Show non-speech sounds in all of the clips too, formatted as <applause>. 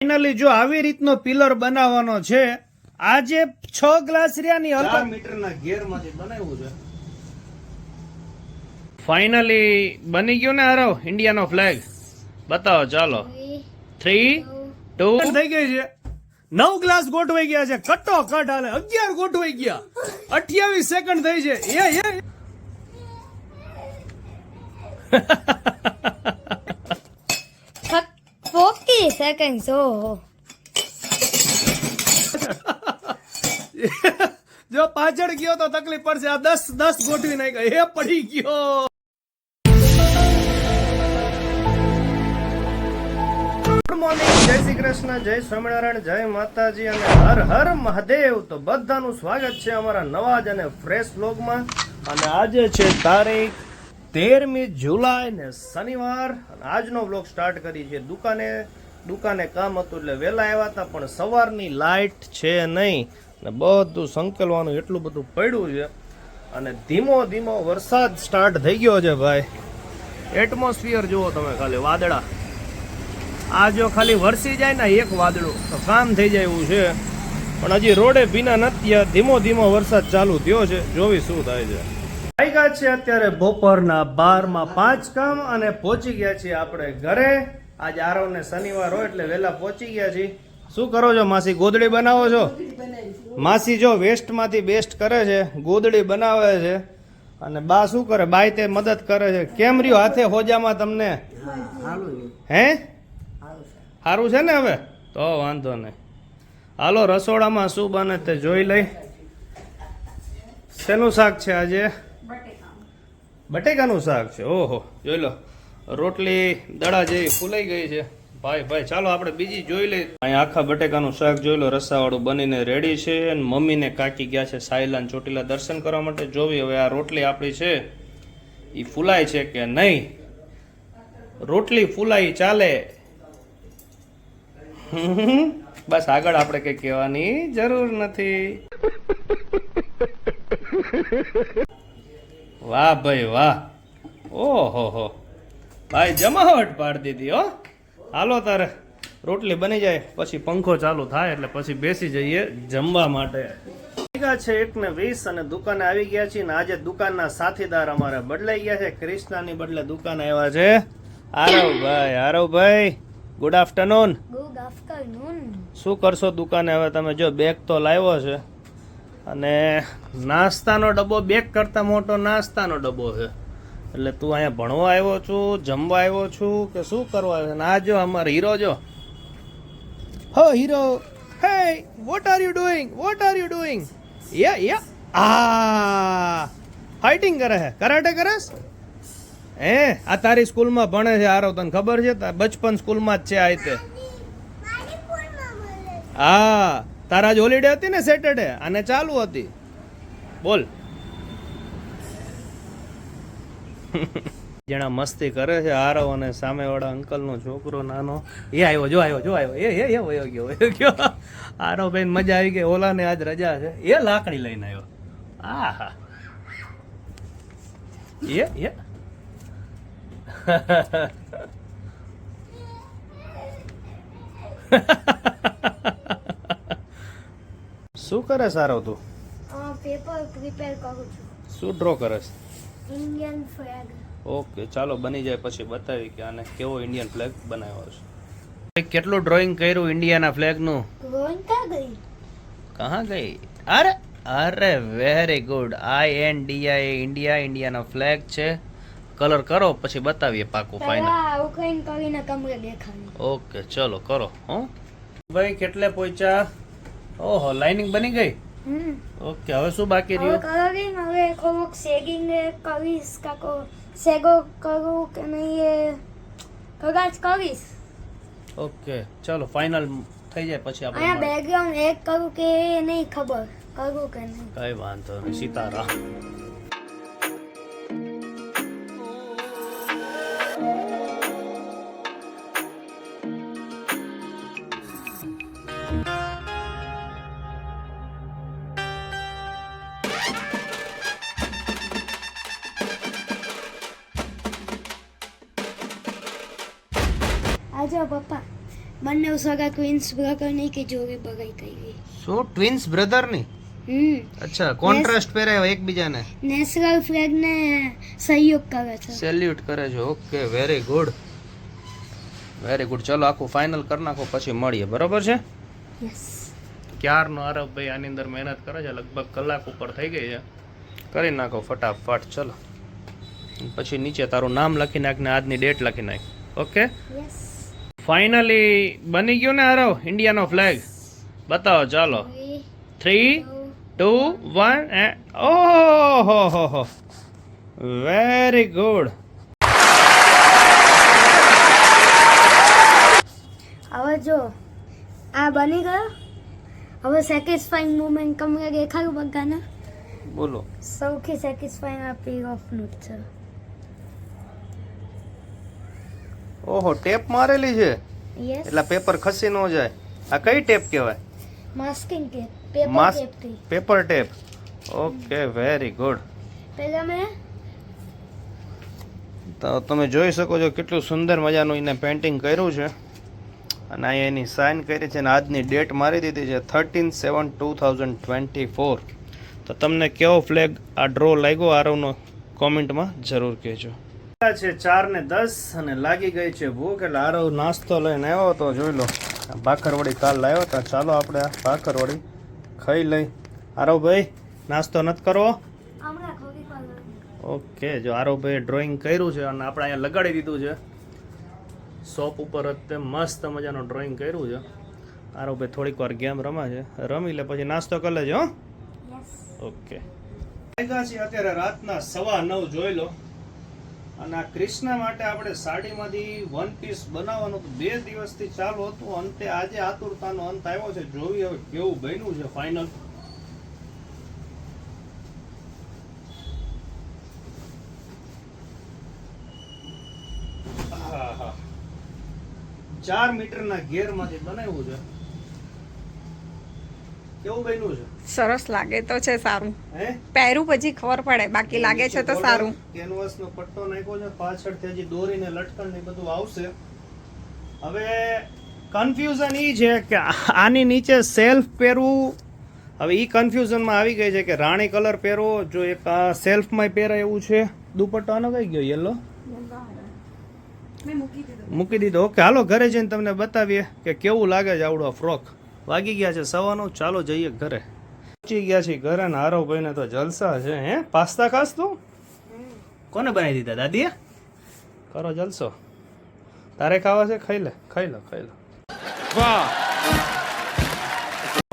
Finally જો આવી રીતનો પિલર બનાવવાનો છે આ જે છ ગ્લાસ રહ્યાની મીટરના ઘેરમાંથી બનાવ્યું છે. ફાઇનલી બની ગયો ને હારો ઇન્ડિયાનો ફ્લેગ બતાવો ચાલો. થ્રી ટુ થઈ ગઈ છે. નવ ગ્લાસ ગોઠવાઈ ગયા છે. કટો કટ હાલે. અગિયાર ગોઠવાઈ ગયા. અઠ્યાવીસ સેકન્ડ થઈ છે. એ એ. <laughs> Forty seconds. Oh. જો પાછળ ગયો તો તકલીફ પડશે. આ દસ દસ ગોઠવી નાખ્યા. એ પડી ગયો. મોર્નિંગ જય શ્રી કૃષ્ણ, જય સ્વામિનારાયણ, જય માતાજી અને હર હર મહાદેવ. તો બધાનું સ્વાગત છે અમારા નવા જ અને ફ્રેશ બ્લોગમાં અને આજે છે તારીખ તેરમી જુલાઈ ને શનિવાર. આજનો વ્લોગ સ્ટાર્ટ કરી છે દુકાને. દુકાને કામ હતું એટલે વહેલા આવ્યા હતા, પણ સવારની લાઇટ છે નહીં. ને બધું સંકેલવાનું એટલું બધું પડ્યું છે. અને ધીમો ધીમો વરસાદ સ્ટાર્ટ થઈ ગયો છે ભાઈ. એટમોસ્ફિયર જુઓ તમે ખાલી, વાદળા. આ જો ખાલી વરસી જાય ને એક વાદળું, તો કામ થઈ જાય એવું છે. પણ હજી રોડે ભીના નથી ધીમો ધીમો વરસાદ ચાલુ થયો છે. જોવી શું થાય છે. વાગ્યા છે અત્યારે બપોરના બારમાં પાંચ કામ અને પહોંચી ગયા છીએ આપણે ઘરે. આજ આરવ ને શનિવાર હોય એટલે વહેલા પહોંચી ગયા છીએ. શું કરો છો? માસી ગોદડી બનાવો છો? માસી જો વેસ્ટમાંથી બેસ્ટ કરે છે, ગોદડી બનાવે છે. અને બા શું કરે? બાઈ તે મદદ કરે છે. કેમ રહ્યો? હાથે હોજામાં તમને? હે? સારું છે ને હવે? તો વાંધો નહીં. હાલો, રસોડામાં શું બને તે જોઈ લઈ. શેનું શાક છે આજે? બટેકાનું શાક છે, ઓહો. જોઈ લો, રોટલી દડા જેવી ફૂલાઈ ગઈ છે. ભાઈ ભાઈ, ચાલો આપણે બીજી જોઈ લઈએ. અહીંયા આખા બટેકાનું શાક જોઈ લો, રસાવાળું બનીને રેડી છે અને મમ્મીને કાકી ગયા છે સાયલાન ચોટીલા દર્શન કરવા માટે. જોવી, હવે આ રોટલી આપણી છે. એ ફૂલાય છે કે નહીં? રોટલી ફૂલાઈ ચાલે. બસ આગળ આપણે કઈ કહેવાની જરૂર નથી. વાહ ભાઈ વાહ. ઓહો હો. ભાઈ જમાવટ પાડી દીધી હો. હાલો તારે રોટલી બની જાય પછી પંખો ચાલુ થાય એટલે પછી બેસી જઈએ જમવા માટે. છે એક ને વીસ અને દુકાને આવી ગયા છીએ ને આજે દુકાનના સાથીદાર અમારે બદલાઈ ગયા છે. ક્રિષ્નાની બદલે દુકાન આવ્યા છે. આરવભાઈ આરવભાઈ ગુડ આફ્ટરનૂન ગુડ આફ્ટરનૂન શું કરશો દુકાને? હવે તમે જો બેગ તો લાવ્યો છે. અને નાસ્તાનો ડબ્બો બેક કરતાં મોટો નાસ્તાનો ડબ્બો છે. એટલે તું અહીંયા ભણવા આવ્યો છું જમવા આવ્યો છું કે શું કરવા આવ્યો ને આ જો અમારો હીરો જો. હો hero. Hey what are you doing what are you doing ya ya આ ફાઇટિંગ કરે છે. કરાટે કરે છે? હે આ તારી સ્કૂલમાં ભણે છે આરો તને ખબર છે? તાર બચપન સ્કૂલમાં જ છે આ રીતે. હા. તારા જ હોલિડે હતી ને સેટરડે અને ચાલુ હતી. બોલ. <laughs> જેણા મસ્તી કરે છે આરવ અને સામેવાળા અંકલનો છોકરો, નાનો. એ આવ્યો જો આવ્યો જો આવ્યો એ એ વયો ગયો વયો ગયો. <laughs> આરવ બેન, મજા આવી ગઈ. ઓલાને આજ રજા છે. એ લાકડી લઈને આવ્યો આ હા એ એ. <laughs> શું કરે સારો તું? પેપર પ્રિપેર કરું છું. શું ડ્રો કરે છે? ઇન્ડિયન ફ્લેગ ઓકે ચાલો બની જાય પછી બતાવી કે આને કેવો ઇન્ડિયન ફ્લેગ બનાવ્યો છે. કેટલું ડ્રોઈંગ કર્યું ઇન્ડિયાના ફ્લેગનું ડ્રોઈંગ કા ગઈ? કहाँ ગઈ? અરે અરે very good I N D I India ઇન્ડિયાનો flag છે. કલર કરો પછી બતાવીએ પાકું ફાઈનલ પહેલા આવું કરીને કમરે દેખાડી ઓકે ચલો કરો હો. ભાઈ કેટલે પહોંચ્યા? ઓહો લાઇનિંગ બની ગઈ? ઓકે હવે શું બાકી રહ્યું? કલરિંગ હવે થોડુંક સેગિંગ કરીશ કાકો સેગો કરું કે નહીં એ કદાચ કરીશ. ઓકે ચલો ફાઇનલ થઈ જાય પછી આપણે અહીંયા. બેકગ્રાઉન્ડ એક કરું કે એ નહીં ખબર? કરું કે નહીં? કઈ વાંધો નહીં સીતારામ. આજો પપ્પા. બંને સગા ક્વીન્સ બ્રધરની કે જોડી બગાઈ કરી સો ટ્વિન્સ બ્રધરની હમ. અચ્છા કોન્ટ્રાસ્ટ પહેરે એકબીજાને? નેશનલ ફ્લેગને સહયોગ કરે છે. સેલ્યુટ કરે છે. Okay very good very good ચલો આખું ફાઇનલ કરી નાખો પછી મળીએ. બરોબર છે? યસ ક્યારનો આરવભાઈ આની અંદર મહેનત કરે છે? લગભગ કલાક ઉપર થઈ ગઈ છે. કરી નાખો ફટાફટ. ચલો. પછી નીચે તારું નામ લખી નાખ ને આજની ડેટ લખી નાખ. ઓકે યસ ફાઇનલી બની ગયો ને આરવ ઇન્ડિયાનો ફ્લેગ બતાવો ચાલો. થ્રી ટુ વન ઓહો હો હો. વેરી ગુડ હવે જો આ બની ગયો. હવે સેટિસ્ફાઈંગ મુમેન્ટ તમને દેખાયું બધાને? બોલો. સૌથી સેટિસ્ફાઈંગ આ પી ઓફનું જ છે. ઓહો ટેપ મારેલી છે? એટલે પેપર ખસી ન જાય. આ કઈ ટેપ કહેવાય? Masking tape paper mask paper tape okay very good પહેલા મેં તો તમે જોઈ શકો છો કેટલું સુંદર મજાનું એને પેઇન્ટિંગ કર્યું છે. અને અહીંયા એની સાઇન કરી છે અને આજની ડેટ મારી દીધી છે thirteen seven two thousand twenty four તો તમને કેવો ફ્લેગ આ ડ્રો લાગ્યો આરવનો કોમેન્ટમાં જરૂર કહેજો. છે ચાર ને દસ અને લાગી ગઈ છે ભૂખ એટલે આરો નાસ્તો લઈને આવ્યો તો જોઈ લો. ભાખરવડી કાલ લાવ્યો તો ચાલો આપણે ભાખરવડી ખાઈ લઈ. આરવ ભાઈ નાસ્તો નથી કરવો? ઓકે જો આરોભાઈએ ડ્રોઈંગ કર્યું છે અને આપણે અહીંયા લગાડી દીધું છે. શોપ ઉપર જ તે મસ્ત મજાનું ડ્રોઈંગ કર્યું છે. આરોભાઈ થોડીક વાર ગેમ રમા છે. રમી લે પછી નાસ્તો કરી લેજો હો. ઓકે. અત્યારે રાતના સવા નવ જોઈ લો. અને આ કૃષ્ણ માટે આપણે સાડીમાંથી વન પીસ બનાવવાનું બે દિવસથી ચાલુ હતું. અંતે આજે આતુરતાનો અંત આવ્યો છે. જોવી હવે કેવું બન્યું છે ફાઇનલ ચાર મીટરના ઘેરમાંથી બનાવ્યું છે. કેવું બન્યું છે? સરસ લાગે તો છે સારું. હે? પહેરું પછી ખબર પડે બાકી લાગે છે તો સારું. કેનવાસ નો પટ્ટો નાખ્યો છે પાછળથી હજી દોરીને લટકણ ને બધું આવશે. હવે કન્ફ્યુઝન ઈ છે કે આની નીચે સેલ્ફ પહેરવું હવે ઈ કન્ફ્યુઝનમાં આવી ગઈ છે કે રાણી કલર પહેરવો જો એક આ સેલ્ફમાં પહેરાય એવું છે દુપટ્ટો આનો કઈ ગયો યલો મૂકી દીધો. ઓકે હાલો ઘરે જઈને તમને બતાવીએ કે કેવું લાગે છે આવડો ફ્રોક વાગી ગયા છે સવાનો ચાલો જઈએ ઘરે. પહોંચી ગયા છે ઘરે ને હારો ભાઈને તો જલસા છે હે? પાસ્તા ખાસ તું? કોને બનાવી દીધા દાદીએ? કરો જલસો. તારે ખાવા છે? ખાઈ લે ખાઈ લો ખાઈ લો.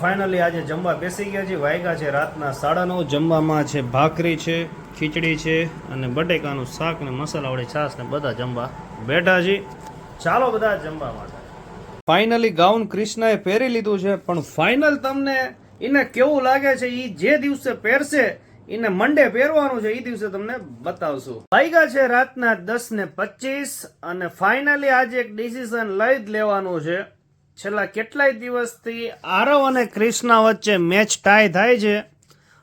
ફાઇનલી આજે જમવા બેસી ગયા છે વાયગા છે રાતના સાડા નવ. જમવામાં છે ભાખરી છે ખીચડી છે અને બટેકાનું શાક ને મસાલાવાળી છાશ ને બધા જમવા બેઠા છે ચાલો બધા જમવા માટે. ફાઇનલી ગાઉન કૃષ્ણએ પહેરી લીધું છે, પણ ફાઇનલ તમને એને કેવું લાગે છે? એ જે દિવસે પહેરશે, એને મંડે પહેરવાનું છે એ દિવસે તમને બતાવશું. વાગ્યા છે રાતના દસ ને પચીસ અને ફાઇનલી આજે એક ડિસિઝન લઈ જ લેવાનું છે. છેલ્લા કેટલાય દિવસથી આરવ અને ક્રિષ્ના વચ્ચે મેચ ટાઈ થાય છે.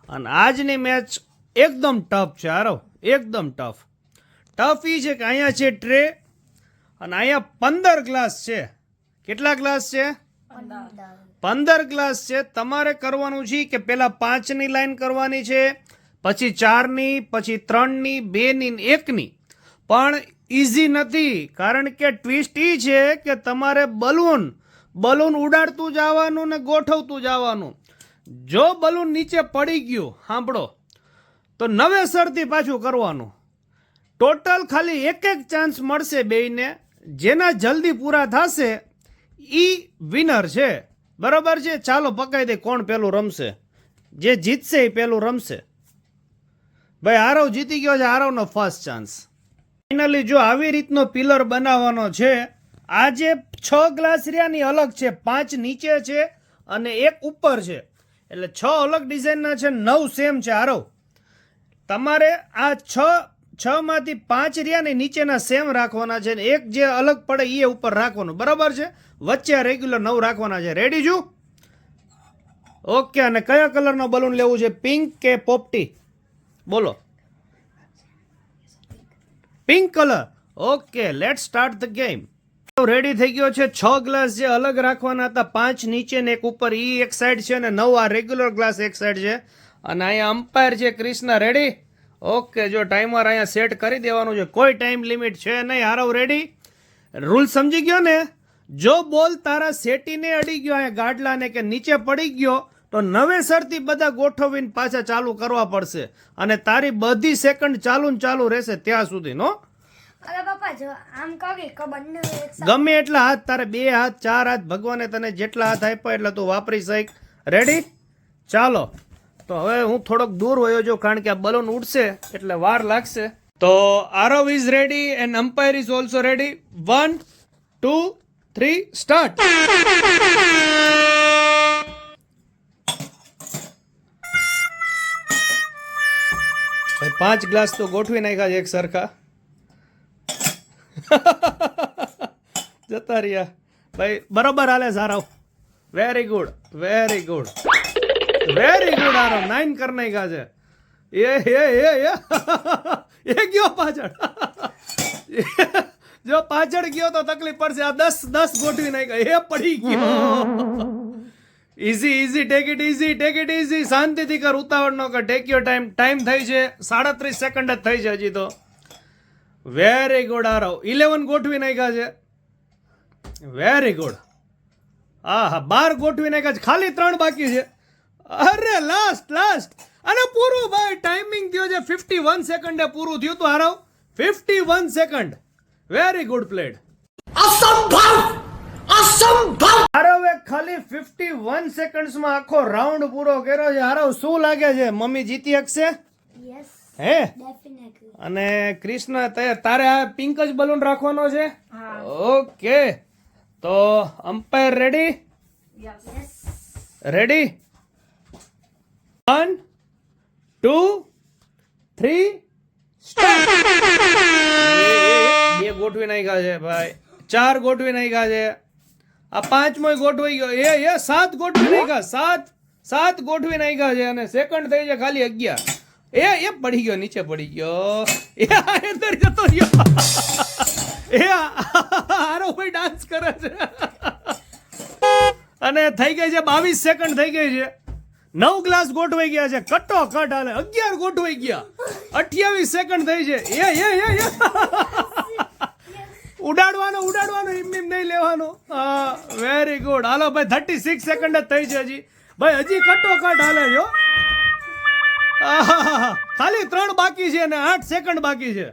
અને આજની મેચ એકદમ ટફ છે, આરવ. એકદમ ટફ ટફ એ છે કે અહીંયા છે ટ્રે અને અહીંયા પંદર ગ્લાસ છે. કેટલા ગ્લાસ છે? પંદર. ગ્લાસ છે. તમારે કરવાનું છે કે પેલા પાંચની લાઈન કરવાની છે પછી ચારની પછી ત્રણની બેની ને એકની. પણ ઇઝી નથી કારણ કે ટ્વિસ્ટ એ છે કે તમારે બલૂન બલૂન ઉડાડતું જવાનું ને ગોઠવતું જવાનું. જો બલૂન નીચે પડી ગયું સાંભળો. તો નવેસરથી પાછું કરવાનું. ટોટલ ખાલી એક એક ચાન્સ મળશે બેયને. જેના જલ્દી પૂરા થશે ઈ વિનર છે. બરાબર છે? ચાલો પકાઈ દે કોણ પેલું રમશે. જે જીતશે એ પેલું રમશે. ભાઈ આરવ જીતી ગયો છે આરવનો ફર્સ્ટ ચાન્સ ફાઇનલી જો આવી રીતનો પિલર બનાવવાનો છે આ જે છ ગ્લાસ રહ્યાની અલગ છે, પાંચ નીચે છે અને એક ઉપર છે. એટલે છ અલગ ડિઝાઇનના છે, નવ સેમ છે આરવ તમારે આ છ છ માંથી પાંચ રહ્યા ને નીચેના સેમ રાખવાના છે ને એક જે અલગ પડે એ ઉપર રાખવાનું. બરાબર છે? વચ્ચે રેગ્યુલર નવ રાખવાના છે. રેડી છું? ઓકે અને કયા કલરનો બલૂન લેવું છે? પિંક કે પોપટી? બોલો. Pink colour okay let start the game ready થઈ ગયો છે. છ ગ્લાસ જે અલગ રાખવાના હતા, પાંચ નીચે ને એક ઉપર. એ એક સાઈડ છે અને નવ આ રેગ્યુલર ગ્લાસ એક સાઈડ છે. અને અહીંયા અમ્પાયર છે ક્રિષ્ના રેડી ઓકે જો ટાઈમર અહીંયા સેટ કરી દેવાનું છે. કોઈ ટાઈમ લિમિટ છે નહીં. હારવ રેડી રૂલ સમજી ગયો ને? જો બોલ તારા સેટીને અડી ગયો અહીંયા ગાડલાને કે નીચે પડી ગયો તો નવેસરથી બધા ગોઠવીને પાછા ચાલુ કરવા પડશે. અને તારી બધી સેકન્ડ ચાલુ ને ચાલુ રહેશે ત્યાં સુધી નો ગમે એટલા હાથ તારે બે હાથ ચાર હાથ ભગવાને તને જેટલા હાથ આપ્યા એટલે તું વાપરી શક. રેડી ચાલો. તો હવે હું થોડોક દૂર વયો જો કારણ કે આ બલૂન ઉડશે એટલે વાર લાગશે. તો Aarav is ready and umpire is also ready one two three start પાંચ ગ્લાસ તો ગોઠવી નાખ્યા છે એક સરખા. જતા રહ્યા. ભાઈ બરોબર હાલે સારા very good very good very good Aarav nine કર નાખ્યા છે એ એ એ એ એ ગયો પાછળ જો પાછળ ગયો તો તકલીફ પડશે આ દસ દસ ગોઠવી નાખ્યા એ પડી ગયો easy easy take it easy take it easy શાંતિથી કર ઉતાવળ ન કર ટેક યોર ટાઈમ ટાઈમ થઈ છે સાડત્રીસ સેકન્ડ જ થઈ છે હજી તો। વેરી ગુડ આરવ ઇલેવન ગોઠવી નાખ્યા છે વેરી ગુડ હા હા બાર ગોઠવી નાખ્યા છે ખાલી ત્રણ બાકી છે અરે લાસ્ટ લાસ્ટ અને પૂરું ભાઈ ટાઈમિંગ થયો છે ફિફ્ટી વન સેકન્ડે પૂરું થયું તો હારો fifty one second very good played આરવે ખાલી ફિફ્ટી વન સેકન્ડ્સમાં આખો રાઉન્ડ પૂરો કર્યો છે. હારવ શું લાગે છે? મમ્મી જીતી શકશે? હે? અને કૃષ્ણ તે- તારે આ પિંક જ બલૂન રાખવાનો છે? ઓકે તો umpire ready yes ready one two three બે ગોઠવી નાખ્યા છે ભાઈ. ચાર ગોઠવી નાખ્યા છે. આ પાંચમો ગોઠવાઈ ગયો. એ એ સાત ગોઠવી નાખ્યા. સાત સાત ગોઠવી નાખ્યા છે અને સેકન્ડ થઈ છે ખાલી અગિયાર. એ એ પડી ગયો નીચે પડી ગયો. એ અંદર જતો રહ્યો. <laughs> એ હારો ભાઈ ડાન્સ કરે છે. <laughs> અને થઈ ગઈ છે બાવીસ સેકન્ડ થઈ ગઈ છે. નવ ગ્લાસ ગોઠવાઈ ગયા છે. કટો કટ હાલે. અગિયાર ગોઠવાઈ ગયા. અઠ્યાવીસ સેકન્ડ થઈ છે. એ એ એ ઉડાડવાનો ઉડાડવાનો, એમ એમ નહીં લેવાનો. વેરી ગુડ હાલો ભાઈ થર્ટી સિક્સ સેકન્ડ જ થઈ છે હજી. ભાઈ, હજી કટો કટ હાલે જો ખાલી ત્રણ બાકી છે અને આઠ સેકન્ડ બાકી છે.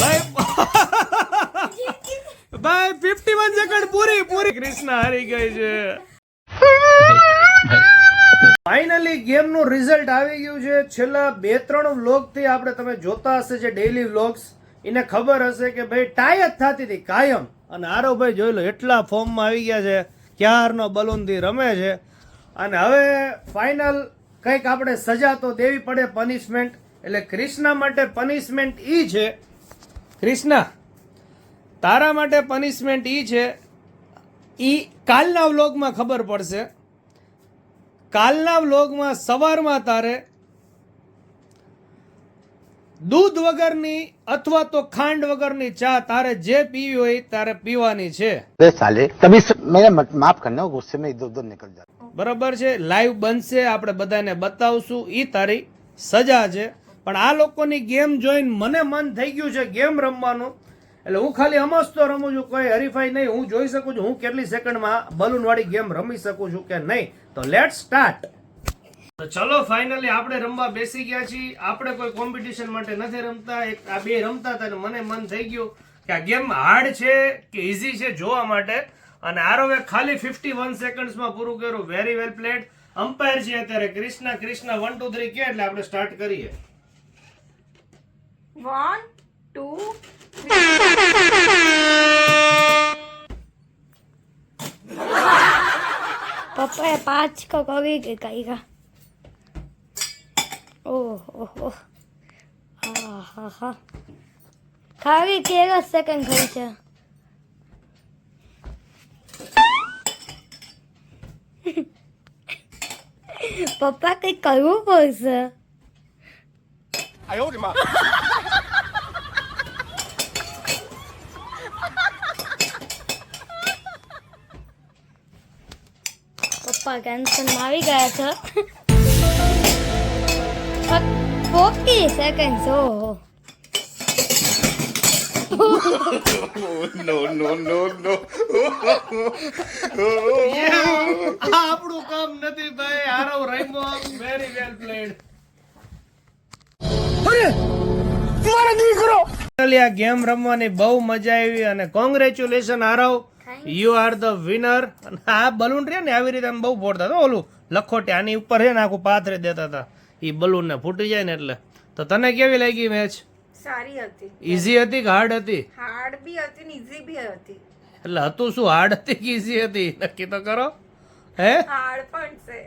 ભાઈ <laughs> ભાઈ ફિફ્ટી વન સેકન્ડ પૂરી પૂરી. કૃષ્ણ હારી ગઈ છે. ફાઇનલી ગેમનું રિઝલ્ટ આવી ગયું છે. છેલ્લા બે ત્રણ વ્લોગથી આપણે તમે જોતા હશે જે ડેઈલી વ્લોગ્સ એને ખબર હશે કે ભાઈ ટાઈ જ થતી હતી, કાયમ. અને આરોભાઈ જોઈ લો, એટલા ફોર્મમાં આવી ગયા છે. ક્યારનો બલૂનથી રમે છે. અને હવે ફાઇનલ કંઈક આપણે સજા તો દેવી પડે પનિશમેન્ટ એટલે ક્રિષ્ના માટે પનિશમેન્ટ ઈ છે. ક્રિષ્ના તારા માટે પનિશમેન્ટ ઈ છે. ઈ કાલના વ્લોગમાં ખબર પડશે. કાલના વ્લોગમાં સવારમાં તારે દૂધ વગરની અથવા તો ખાંડ વગરની ચા તારે જે પીવી હોય તારે પીવાની છે. સાલે તમે માફ ગુસ્સે મે ઇધર ઉધર નીકળ જા બરાબર છે લાઈવ બનશે આપણે બધાને બતાવશું એ તારી સજા છે. પણ આ લોકોની ગેમ જોઈને મને મન થઈ ગયું છે ગેમ રમવાનું. એટલે હું ખાલી સમજતો રમું છું, કોઈ હરીફાઈ નહીં. હું જોઈ શકું છું, હું કેટલી સેકન્ડમાં બલૂનવાળી ગેમ રમી શકું છું કે નહીં. તો લેટ સ્ટાર્ટ તો ચલો ફાઇનલી આપણે રમવા બેસી ગયા છીએ. આપણે કોઈ કોમ્પિટિશન માટે નથી રમતા. એક, આ બે રમતા હતા મને મન થઈ ગયું કે આ ગેમ હાર્ડ છે કે ઇઝી છે જોવા માટે. અને આરોવે ખાલી ફિફ્ટી વન સેકન્ડ્સમાં પૂરું કર્યું. વેરી વેલ પ્લેડ અમ્પાયર છે અત્યારે Krishna. Krishna one two three કે એટલે આપણે સ્ટાર્ટ કરીએ. વન ટુ પપ્પાએ પાંચ કો કવિ કે કર્યા ઓહો, હા. હા હા ખાવી તેર સેકન્ડ ખાઈ છે? પપ્પા કંઈક કરવું પડશે? પપ્પા માં આવી ગયા છે. ફોર્ટી સેકન્ડ ઓહો. આપણું કામ નથી ભાઈ. હારો રમ્યો વેરી વેલ પ્લેડ આ ગેમ રમવાની બહુ મજા આવી અને congratulation Aarav you are the winner અને આ બલૂન રે ને આવી રીતે આમ બહુ ફોડતા હતા. ઓલું લખોટી આની ઉપર છે ને આખું પાથરે દેતા હતા. એ બલૂન ને ફૂટી જાય ને એટલે. તો તને કેવી લાગી મેચ સારી હતી. ઈઝી હતી કે હાર્ડ હતી? હાર્ડ બી હતી ને ઈઝી બી હતી. એટલે હતું શું હાર્ડ હતી કે ઈઝી હતી? નક્કી તો કરો. હે? હાર્ડ પણ છે.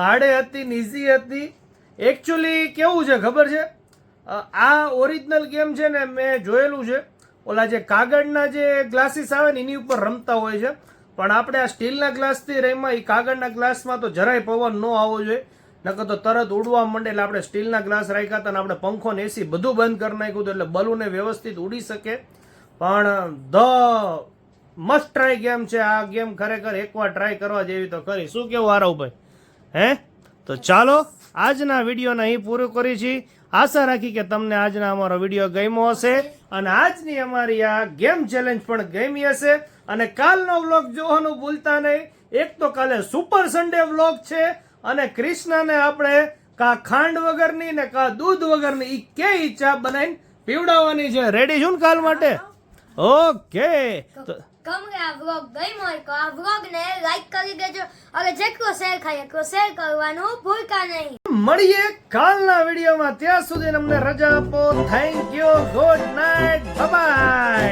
હાર્ડે હતી ને ઈઝી હતી. એકચ્યુઅલી કેવું છે ખબર છે? આ ઓરિજિનલ ગેમ છે ને મેં જોયેલું છે. ઓલા જે કાગળના જે ગ્લાસીસ આવે ને, એની ઉપર રમતા હોય છે. પણ આપણે આ સ્ટીલના ગ્લાસથી રમ્યા એ કાગળના ગ્લાસમાં તો જરાય પવન ન આવવો જોઈએ. નકર તો તરત ઉડવા માંડે એટલે આપણે સ્ટીલના ગ્લાસ રાખ્યા હતા અને આપણે પંખો ને એસી બધું બંધ કરી નાખ્યું હતું એટલે બલૂને વ્યવસ્થિત ઉડી શકે. પણ ધ મસ્ટ ટ્રાય ગેમ છે. આ ગેમ ખરેખર એકવાર ટ્રાય કરવા જેવી તો કરી શું કેવું આરવભાઈ હે? તો ચાલો આજના વિડીયોને અહીં પૂરું કરી છીએ આશા રાખી કે તમને આજના અમારો વીડિયો ગમ્યો હશે અને આજની અમારી આ ગેમ ચેલેન્જ પણ ગમી હશે. અને કાલનો વ્લોગ જોવાનું ભૂલતા નહીં. એક તો કાલે સુપર સન્ડે વ્લોગ છે અને કૃષ્ણને આપણે કા ખાંડ વગરની ને કા દૂધ વગરની ઈ કે ઈ ચા બનાવીને પીવડાવવાની છે. રેડી છું ને કાલ માટે? ઓકે તો તમને આ વ્લોગ ગમ્યો હોય તો આ વ્લોગ ને લાઈક કરી દેજો. અને જેટલો શેર થાય એટલો શેર કરવાનું ભૂલતા નહીં. મળીએ કાલના વિડીયોમાં. ત્યાં સુધી અમને રજા આપો. Thank you good night bye